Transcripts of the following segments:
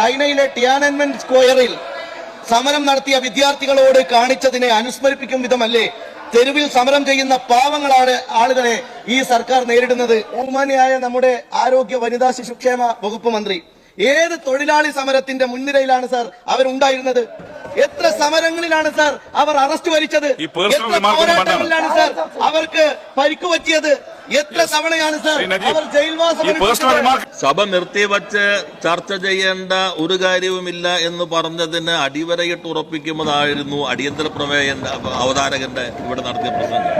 ചൈനയിലെ ടിയാനൻമെൻ സ്ക്വയറിൽ സമരം നടത്തിയ വിദ്യാർത്ഥികളോട് കാണിച്ചതിനെ അനുസ്മരിപ്പിക്കും വിധമല്ലേ തെരുവിൽ സമരം ചെയ്യുന്ന പാവങ്ങളാണ് ആളുകളെ ഈ സർക്കാർ നേരിടുന്നത്. ബഹുമാനിയായ നമ്മുടെ ആരോഗ്യ വനിതാ ശിശുക്ഷേമ വകുപ്പ് മന്ത്രി ഏത് തൊഴിലാളി സമരത്തിന്റെ മുൻനിരയിലാണ് സാർ അവരുണ്ടായിരുന്നത്? എത്ര സമരങ്ങളിലാണ് സാർ അവർ അറസ്റ്റ് വരിച്ചത്? എത്ര പോരാട്ടങ്ങളിലാണ് സാർ അവർക്ക് പരിക്കു പറ്റിയത്? എത്ര തവണയാണ് സാർ അവർ ജയിൽവാസം ഈ പേഴ്സണൽ റിമാർക്ക് സഭ നിർത്തിവച്ച് ചർച്ച ചെയ്യേണ്ട ഒരു കാര്യവുമില്ല എന്ന് പറഞ്ഞതിന് അടിവരയിട്ട് ഉറപ്പിക്കുന്നതായിരുന്നു അടിയന്തര പ്രമേയ അവതാരകന്റെ ഇവിടെ നടത്തിയ പ്രസംഗം.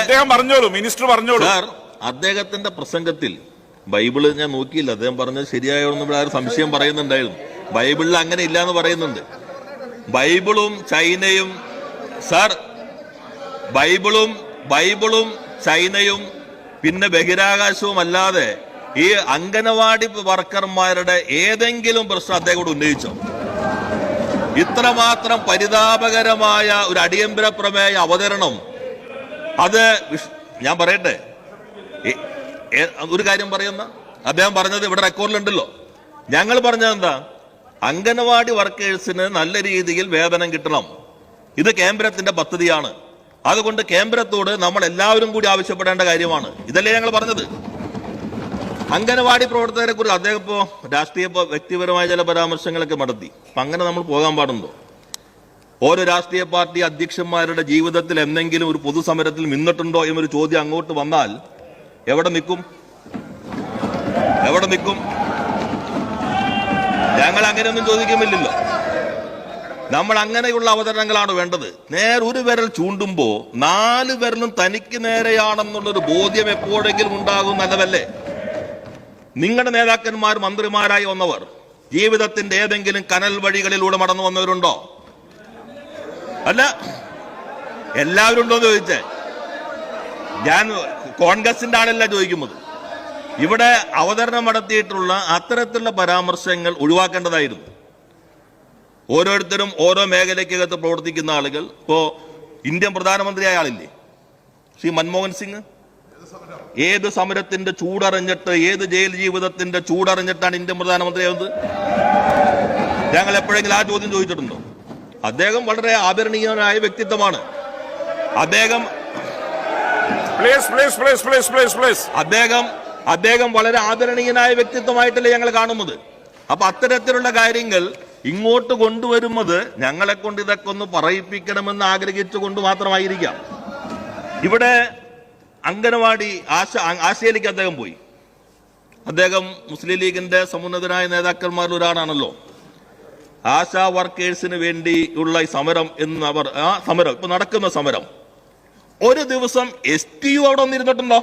അദ്ദേഹം പറഞ്ഞോളൂ മിനിസ്റ്റർ പറഞ്ഞോളൂ. സാർ അദ്ദേഹത്തിന്റെ പ്രസംഗത്തിൽ ബൈബിൾ ഞാൻ നോക്കിയില്ല അദ്ദേഹം പറഞ്ഞത് ശരിയായോന്ന് ഇവിടെ ആരും സംശയം പറയുന്നുണ്ടായിരുന്നു. ബൈബിളിൽ അങ്ങനെ ഇല്ല എന്ന് പറയുന്നുണ്ട്. ബൈബിളും ചൈനയും സാർ ബൈബിളും ബൈബിളും ചൈനയും പിന്നെ ബഹിരാകാശവും അല്ലാതെ ഈ അംഗനവാടി വർക്കർമാരുടെ ഏതെങ്കിലും പ്രശ്നം അദ്ദേഹം ഉന്നയിച്ചോ? ഇത്രമാത്രം പരിതാപകരമായ ഒരു അടിയന്തര പ്രമേയ അവതരണം. അത് ഞാൻ പറയട്ടെ. ഒരു കാര്യം പറയുന്ന? അദ്ദേഹം പറഞ്ഞത് ഇവിടെ റെക്കോർഡിലുണ്ടല്ലോ ഞങ്ങൾ പറഞ്ഞത് എന്താ? അംഗനവാടി വർക്കേഴ്സിന് നല്ല രീതിയിൽ വേതനം കിട്ടണം. ഇത് കേന്ദ്രത്തിന്റെ പദ്ധതിയാണ്. അതുകൊണ്ട് കേന്ദ്രത്തോട് നമ്മൾ എല്ലാവരും കൂടി ആവശ്യപ്പെടേണ്ട കാര്യമാണ്. ഇതല്ലേ ഞങ്ങൾ പറഞ്ഞത്. അംഗനവാടി പ്രവർത്തകരെ കുറിച്ച് അദ്ദേഹം ഇപ്പോൾ രാഷ്ട്രീയ വ്യക്തിപരമായ ചില പരാമർശങ്ങളൊക്കെ നടത്തി. അപ്പം അങ്ങനെ നമ്മൾ പോകാൻ പാടുണ്ടോ? ഓരോ രാഷ്ട്രീയ പാർട്ടി അധ്യക്ഷന്മാരുടെ ജീവിതത്തിൽ എന്തെങ്കിലും ഒരു പൊതുസമരത്തിൽ നിന്നിട്ടുണ്ടോ എന്നൊരു ചോദ്യം അങ്ങോട്ട് വന്നാൽ എവിടെ നിൽക്കും? എവിടെ നിൽക്കും? ഞങ്ങൾ അങ്ങനെയൊന്നും ചോദിക്കുന്നില്ലല്ലോ. നമ്മൾ അങ്ങനെയുള്ള അവതരണങ്ങളാണ് വേണ്ടത്. നേരെ ഒരു വിരൽ ചൂണ്ടുമ്പോ നാല് വിരലും തനിക്ക് നേരെയാണെന്നുള്ളൊരു ബോധ്യം എപ്പോഴെങ്കിലും ഉണ്ടാകും നല്ലതല്ലേ? നിങ്ങളുടെ നേതാക്കന്മാർ മന്ത്രിമാരായി വന്നവർ ജീവിതത്തിന്റെ ഏതെങ്കിലും കനൽ വഴികളിലൂടെ മടന്നു വന്നവരുണ്ടോ? അല്ല. എല്ലാവരും ഉണ്ടോ എന്ന് ചോദിച്ചേ. ഞാൻ കോൺഗ്രസിന്റെ ആളല്ല ചോദിക്കുന്നത്. ഇവിടെ അവതരണം നടത്തിയിട്ടുള്ള അത്തരത്തിലുള്ള പരാമർശങ്ങൾ ഒഴിവാക്കേണ്ടതായിരുന്നു. ഓരോരുത്തരും ഓരോ മേഖലയ്ക്കകത്ത് പ്രവർത്തിക്കുന്ന ആളുകൾ. ഇപ്പോ ഇന്ത്യൻ പ്രധാനമന്ത്രിയായ ആളില്ലേ? ശ്രീ മൻമോഹൻ സിംഗ്? ഏത് സമരത്തിന്റെ ചൂടറിഞ്ഞിട്ട് ഏത് ജയിൽ ജീവിതത്തിന്റെ ചൂടറിഞ്ഞിട്ടാണ് ഇന്ത്യൻ പ്രധാനമന്ത്രിയാവുന്നത് ഞങ്ങൾ എപ്പോഴെങ്കിലും ആ ചോദ്യം ചോദിച്ചിട്ടുണ്ടോ? അദ്ദേഹം വളരെ ആദരണീയനായ വ്യക്തിത്വമാണ്. അദ്ദേഹം അദ്ദേഹം അദ്ദേഹം വളരെ ആദരണീയനായ വ്യക്തിത്വമായിട്ടല്ലേ ഞങ്ങൾ കാണുന്നത്? അപ്പൊ അത്തരത്തിലുള്ള കാര്യങ്ങൾ ഇങ്ങോട്ട് കൊണ്ടുവരുന്നത് ഞങ്ങളെ കൊണ്ട് ഇതൊക്കെ ഒന്ന് പറയിപ്പിക്കണമെന്ന് ആഗ്രഹിച്ചുകൊണ്ട് മാത്രമായിരിക്കാം. ഇവിടെ അംഗനവാടി ആശ ആശയിലേക്ക് അദ്ദേഹം പോയി. അദ്ദേഹം മുസ്ലിം ലീഗിന്റെ സമുന്നതരായ നേതാക്കന്മാരിൽ ഒരാളാണല്ലോ. ആശാ വർക്കേഴ്സിന് വേണ്ടിയുള്ള സമരം എന്ന് അവർ ആ സമരം ഇപ്പൊ നടക്കുന്ന സമരം. ഒരു ദിവസം എസ് ടി യു അവിടെ വന്നിരുന്നിട്ടുണ്ടോ?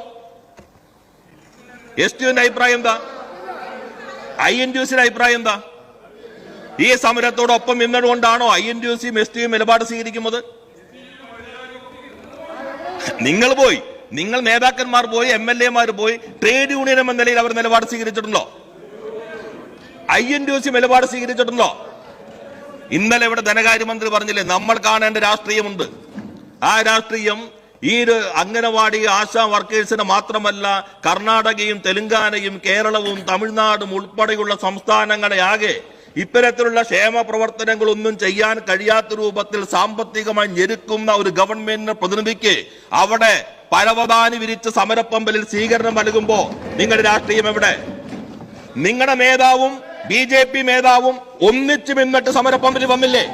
എസ് ടി യുവിന്റെ അഭിപ്രായം എന്താ? ഐ എൻ ടി യുസിന്റെ അഭിപ്രായം എന്താ? ഈ സമരത്തോടൊപ്പം നിന്നതുകൊണ്ടാണോ ഐ എൻ ടി സിയും എസ് ടിയും നിലപാട് സ്വീകരിക്കുന്നത്? നിങ്ങൾ പോയി. നിങ്ങൾ നേതാക്കന്മാർ പോയി എം എൽ എമാർ പോയി ട്രേഡ് യൂണിയൻ എന്ന നിലയിൽ അവർ നിലപാട് സ്വീകരിച്ചിട്ടുണ്ടോ? ഐ എൻ ടി സി നിലപാട് സ്വീകരിച്ചിട്ടുണ്ടോ? ഇന്നലെ ഇവിടെ ധനകാര്യമന്ത്രി പറഞ്ഞില്ലേ നമ്മൾ കാണേണ്ട രാഷ്ട്രീയമുണ്ട്. ആ രാഷ്ട്രീയം ഈ ഒരു അംഗനവാടി ആശാ വർക്കേഴ്സിന് മാത്രമല്ല കർണാടകയും തെലുങ്കാനയും കേരളവും തമിഴ്നാടും ഉൾപ്പെടെയുള്ള സംസ്ഥാനങ്ങളെ ആകെ ഇത്തരത്തിലുള്ള ക്ഷേമ പ്രവർത്തനങ്ങളൊന്നും ചെയ്യാൻ കഴിയാത്ത രൂപത്തിൽ സാമ്പത്തികമായി ഞെരുക്കുന്ന ഒരു ഗവൺമെന്റിനെ പ്രതിനിധിക്ക് അവിടെ പരവതാനി വിരിച്ച സമരപ്പമ്പലിൽ സ്വീകരണം നൽകുമ്പോ നിങ്ങളുടെ രാഷ്ട്രീയം എവിടെ? നിങ്ങളുടെ നേതാവും ബി ജെ പി നേതാവും ഒന്നിച്ചു നിന്നിട്ട് സമരപ്പമ്പലിൽ വന്നില്ലേ?